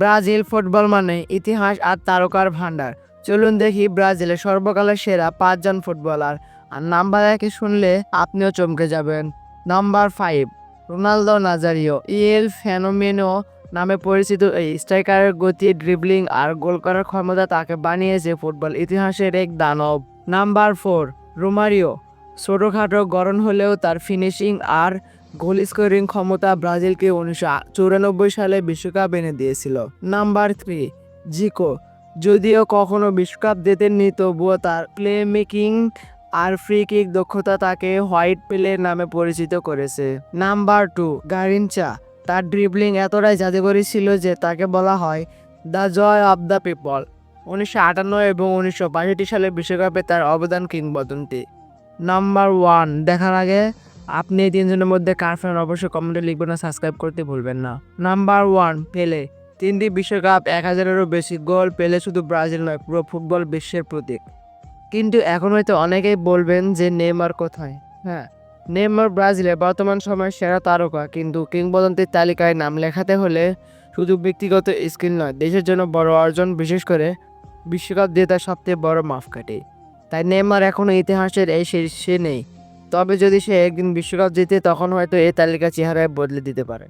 Brazil football মানে ইতিহাস আর তারকার ভান্ডার চলুন দেখি ব্রাজিলের সর্বকালের সেরা পাঁচজন ফুটবলার। আর নাম্বার একে শুনলে আপনিও চমকে যাবেন। Number five Ronaldo Nazario. El Fenomeno নামে পরিচিত এই স্ট্রাইকারের গতি ড্রিবলিং আর গোল করার ক্ষমতা তাকে বানিয়েছে ফুটবল ইতিহাসের এক দানব। Number four Romario. ছোটোখাটো গরম হলেও তার ফিনিশিং আর গোল স্কোরিং ক্ষমতা ব্রাজিলকে উনিশশো সালে বিশ্বকাপ এনে দিয়েছিল। Number three, Zico. যদিও কখনো বিশ্বকাপ জিতেননি, তবুও তার প্লে মেকিং আর ফ্রি কিক দক্ষতা তাকে হোয়াইট প্লে নামে পরিচিত করেছে। Number two, Garrincha. তার ড্রিবলিং এতটাই জাদুকরী ছিল যে তাকে বলা হয় the joy of the people উনিশশো আটান্ন এবং উনিশশো বাষট্টি সালে বিশ্বকাপে তার অবদান কিংবদন্তি। নাম্বার ওয়ান, দেখার আগে আপনি এই তিনজনের মধ্যে কার ফ্যান অবশ্যই কমেন্টে লিখবেন না সাবস্ক্রাইব করতে ভুলবেন না। নাম্বার ওয়ান পেলে তিনটি বিশ্বকাপ এক হাজারেরও বেশি গোল পেলে শুধু ব্রাজিল নয়, পুরো ফুটবল বিশ্বের প্রতীক। কিন্তু এখন হয়তো অনেকেই বলবেন যে নেমার কোথায়? হ্যাঁ নেমার ব্রাজিলে বর্তমান সময়ের সেরা তারকা, কিন্তু কিংবদন্তির তালিকায় নাম লেখাতে হলে শুধু ব্যক্তিগত স্কিল নয়, দেশের জন্য বড় অর্জন, বিশেষ করে বিশ্বকাপ দিয়ে তার সবচেয়ে বড় মাপকাঠি। তাই নেমার এখনও ইতিহাসের এই শীর্ষে নেই। তবে যদি সে একদিন বিশ্বকাপ জিতে তখন হয়তো এই তালিকা চেহারায় বদলে দিতে পারে।